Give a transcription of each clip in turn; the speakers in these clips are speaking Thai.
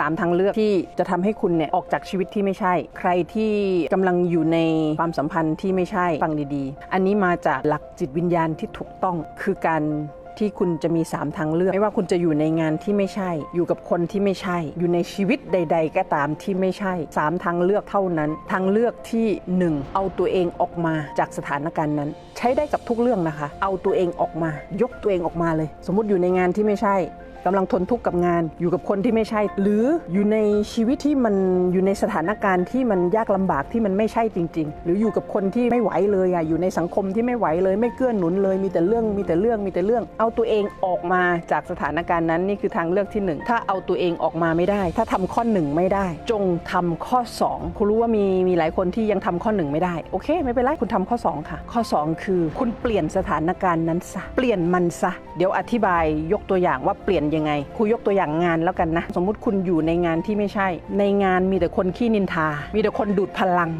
3 ทางเลือกที่จะทำให้คุณเนี่ยออกจากชีวิตที่ไม่ใช่ ใครที่กำลังอยู่ในความสัมพันธ์ที่ไม่ใช่ฟังดีๆ อันนี้มาจากหลักจิตวิญญาณที่ถูกต้องคือการที่คุณจะมี 3 ทางเลือก ไม่ว่าคุณจะอยู่ในงานที่ไม่ใช่ อยู่กับคนที่ไม่ใช่ อยู่ในชีวิตใด ๆ ก็ตามที่ไม่ใช่ 3 ทางเลือกเท่านั้น ทางเลือกที่ 1 เอาตัวเองออกมาจากสถานการณ์นั้น ใช้ได้กับทุกเรื่องนะคะ เอาตัวเองออกมา ยกตัวเองออกมาเลย สมมติอยู่ในงานที่ไม่ใช่ กำลังทนทุกข์กับงาน อยู่กับคนที่ไม่ใช่ หรืออยู่ในชีวิตที่มันอยู่ในสถานการณ์ที่มันยากลำบากที่มันไม่ใช่จริง ๆ หรืออยู่กับคนที่ไม่ไหวเลยอะอยู่ในสังคมที่ไม่ไหวเลย ไม่เกื้อหนุนเลยมีแต่เรื่องมีแต่เรื่องมีแต่เรื่อง เอาตัวเองออกมาจากสถานการณ์นั้นนี่คือทางเลือกที่หนึ่งถ้าเอาตัวเองออกมาไม่ได้ ถ้าทำข้อหนึ่งไม่ได้ จงทำข้อ 2 คุณรู้ว่ามีมีหลายคนที่ยังทำข้อหนึ่งไม่ได้โอเค ไม่เป็นไรคุณทำข้อ 2 ค่ะ ข้อ 2 คือ คุณเปลี่ยนสถานการณ์นั้นซะเปลี่ยนมันซะเดี๋ยวอธิบายยกตัวอย่างว่าเปลี่ยนยังไงครูยกตัวอย่างงานแล้วกันนะ สมมุติคุณอยู่ในงานที่ไม่ใช่ ในงานมีแต่คนขี้นินทา มีแต่คนดูดพลัง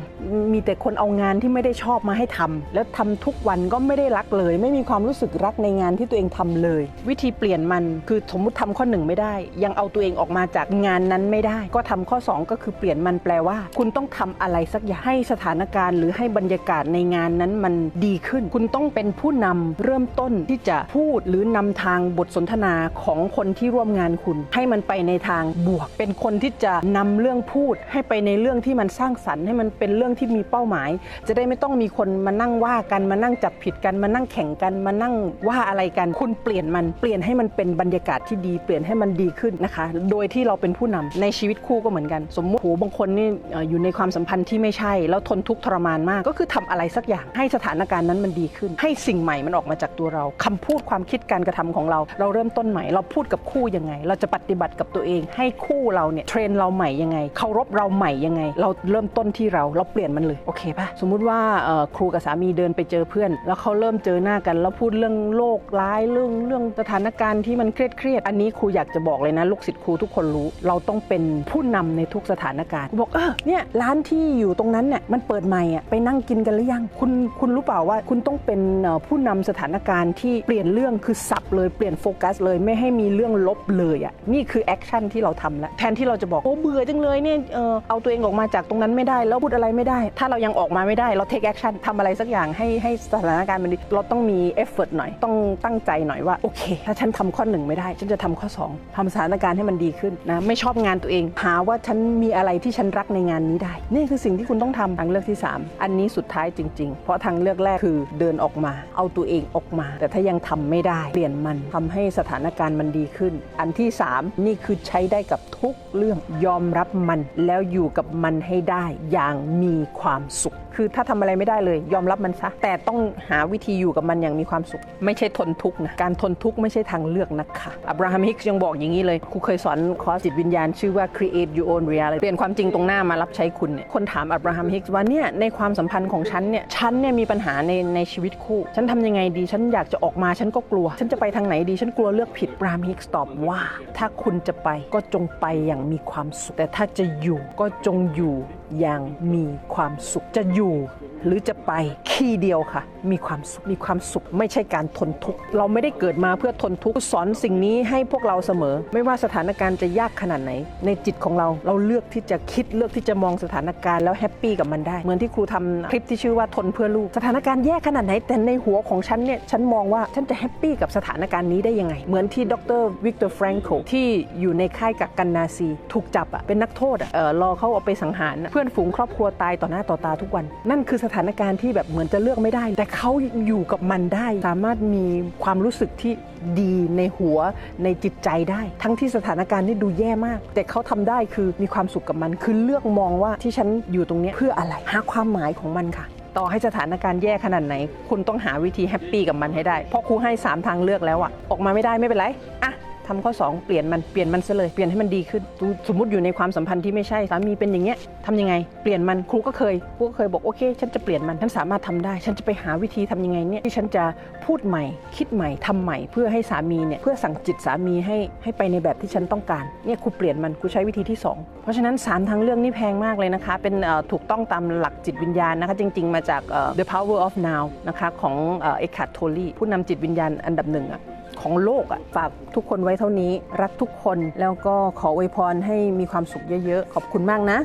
มีแต่คนเอางานที่ไม่ได้ชอบมาให้ทำแล้วทำทุกวันก็ไม่ได้รักเลย ไม่มีความรู้สึกรักในงานที่ตัวเองทำเลย วิธีเปลี่ยนมันคือสมมติทำข้อหนึ่งไม่ได้ ยังเอาตัวเองออกมาจากงานนั้นไม่ได้ ก็ทำข้อ 2 ก็คือเปลี่ยนมันแปลว่า คุณต้องทำอะไรสักอย่างให้สถานการณ์ หรือให้บรรยากาศในงานนั้นมันดีขึ้น คุณต้องเป็นผู้นำเริ่มต้นที่จะพูดหรือนำทางบทสนทนาของคนที่ร่วมงานคุณ ให้มันไปในทางบวก เป็นคนที่จะนำเรื่องพูด ให้ไปในเรื่องที่มันสร้างสรรค์ให้มันเป็นเรื่องที่มีเป้าหมาย จะได้ไม่ต้องมีคนมานั่งว่ากันมานั่งจับผิดกันมานั่งแข่งกันมานั่งว่าอะไรกัน คุณเปลี่ยนมันเปลี่ยนให้มันเป็นบรรยากาศที่ดี เปลี่ยนให้มันดีขึ้นนะคะ โดยที่เราเป็นผู้นำในชีวิตคู่ก็เหมือนกัน สมมติโหบางคนนี่อยู่ในความสัมพันธ์ที่ไม่ใช่ แล้วทนทุกข์ทรมานมาก ก็คือทำอะไรสักอย่างให้สถานการณ์นั้นมันดีขึ้น ให้สิ่งใหม่มันออกมาจากตัวเราคำพูดความคิดการกระทำของเรา เราเริ่มต้นใหม่เราพูดกับคู่ยังไง เราจะปฏิบัติกับตัวเอง ให้คู่เราเนี่ยเทรนเราใหม่ยังไงเคารพเราใหม่ยังไง เราเริ่มต้นที่เราเราเปลี่ยนมันเลยโอเคปะสมมุติว่าเอ่อครูกับสามีเดินไปเจอเพื่อน แล้วเขาเริ่มเจอหน้ากัน แล้วพูดเรื่องโลกร้ายเรื่องเรื่องสถานการณ์ที่มันเครียดเครียดๆอันนี้ครูอยากจะบอกเลยนะลูกศิษย์ครูทุกคนรู้ เราต้องเป็นผู้นำในทุกสถานการณ์ครูบอกเออเนี่ยร้านที่อยู่ตรงนั้นเนี่ยมันเปิดใหม่อะไปนั่งกินกันหรือยังคุณคุณรู้เปล่าว่าคุณต้องเป็นเอ่อผู้นำสถานการณ์ที่เปลี่ยนเรื่องคือสับเลยเปลี่ยนโฟกัสเลยไม่ให้มีเรื่องลบเลยอะนี่คือแอคชั่นที่เราทำแล้วแทนที่เราจะบอกโอ้เบื่อจังเลยเนี่ยเออเอาตัวเองออกมาจากตรงนั้นไม่ได้ แล้วพูดอะไรไม่ได้ ถ้าเรายังออกมาไม่ได้เราเทคแอคชั่นทำอะไรสักอย่างให้ให้สถานการณ์มันดีเราต้องมีเอฟเฟกต์หน่อยต้องตั้งใจหน่อยว่าโอเค ถ้าฉันทำข้อหนึ่งไม่ได้ ฉันจะทำข้อ 2ทำสถานการณ์ให้มันดีขึ้นนะไม่ชอบงานตัวเอง หาว่าฉันมีอะไรที่ฉันรักในงานนี้ได้ นี่คือสิ่งที่คุณต้องทำทางเลือกที่ 3 อันนี้สุดท้ายจริง ๆ เพราะทางเลือกแรกคือเดินออกมา เอาตัวเองออกมา แต่ถ้ายังทำไม่ได้เปลี่ยนมันทำให้สถานการณ์มันดีขึ้น อันที่ 3 นี่คือใช้ได้กับทุกเรื่องยอมรับมัน แล้วอยู่กับมันให้ได้อย่างมีความสุข คือถ้าทำอะไรไม่ได้เลย ยอมรับมันซะ แต่ต้องหาวิธีอยู่กับมันอย่างมีความสุข ไม่ใช่ทนทุกข์นะ การทนทุกข์ไม่ใช่ทางเลือกนะคะอับราฮัมฮิกยังบอกอย่างนี้เลยครูเคยสอนคอร์สจิตวิญญาณชื่อว่า create your own reality เปลี่ยนความจริงตรงหน้ามารับใช้คุณเนี่ยคนถามอับราฮัมฮิกว่าเนี่ยในความสัมพันธ์ของฉันเนี่ยฉันเนี่ยมีปัญหาในในชีวิตคู่ ฉันทำยังไงดีฉันอยากจะออกมาฉันก็กลัว ฉันจะไปทางไหนดีฉันกลัวเลือกผิดอับราฮัมฮิกตอบว่า ถ้าคุณจะไปก็จงไปอย่างมีความสุข แต่ถ้าจะอยู่ก็จงอยู่อย่างมีความสุขจะอยู่ Valeu! หรือจะไปคีย์เดียวค่ะ มีความสุขมีความสุขไม่ใช่การทนทุกข์เราไม่ได้เกิดมาเพื่อทนทุกข์สอนสิ่งนี้ให้พวกเราเสมอ ไม่ว่าสถานการณ์จะยากขนาดไหน ในจิตของเราเราเลือกที่จะคิดเลือกที่จะมองสถานการณ์แล้วแฮปปี้กับมันได้ เหมือนที่ครูทำคลิปที่ชื่อว่าทนเพื่อลูกสถานการณ์แย่ขนาดไหน แต่ในหัวของฉันเนี่ยฉันมองว่าฉันจะแฮปปี้กับสถานการณ์นี้ได้ยังไง เหมือนที่ดรวิกเตอร์แฟรงโกที่อยู่ในค่ายกักกันนาซี ถูกจับอะเป็นนักโทษอะเออรอเขาเอาไปสังหารเพื่อนฝูงครอบครัวตายต่อหน้าต่อตาทุกวัน นั่นคือสถานการณ์ที่แบบเหมือนจะเลือกไม่ได้ แต่เขาอยู่กับมันได้ สามารถมีความรู้สึกที่ดีในหัวในจิตใจได้ ทั้งที่สถานการณ์นี่ดูแย่มาก แต่เขาทำได้คือมีความสุขกับมัน คือเลือกมองว่าที่ฉันอยู่ตรงนี้เพื่ออะไรหาความหมายของมันค่ะต่อให้สถานการณ์แย่ขนาดไหน คุณต้องหาวิธีแฮปปี้กับมันให้ได้ เพราะครูให้ 3 ทางเลือกแล้วอะออกมาไม่ได้ไม่เป็นไรอะ ทำข้อ 2 เปลี่ยนมันเปลี่ยนมันซะเลยเปลี่ยนให้มันดีขึ้น สมมติอยู่ในความสัมพันธ์ที่ไม่ใช่สามีเป็นอย่างเงี้ยทำยังไง เปลี่ยนมันครูก็เคยครูก็เคยบอกโอเค ฉันจะเปลี่ยนมันฉันสามารถทำได้ ฉันจะไปหาวิธีทำยังไงเนี่ยที่ฉันจะพูดใหม่ คิดใหม่ทำใหม่ เพื่อให้สามีเนี่ยเพื่อสั่งจิตสามีให้ให้ไปในแบบที่ฉันต้องการเนี่ยครูเปลี่ยนมันครูใช้วิธีที่ 2 เพราะฉะนั้นสามทางเรื่องนี่แพงมากเลยนะคะ เป็นถูกต้องตามหลักจิตวิญญาณนะคะจริง ๆ มาจาก The Power of Now นะคะของเอ็กคาร์โทลีผู้นำจิตวิญญาณอันดับหนึ่งอะ ของโลกอะฝากทุกคนไว้เท่านี้ รักทุกคนแล้วก็ขออวยพรให้มีความสุขเยอะๆ ขอบคุณมากนะ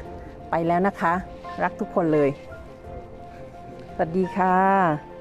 ไปแล้วนะคะ รักทุกคนเลย สวัสดีค่ะ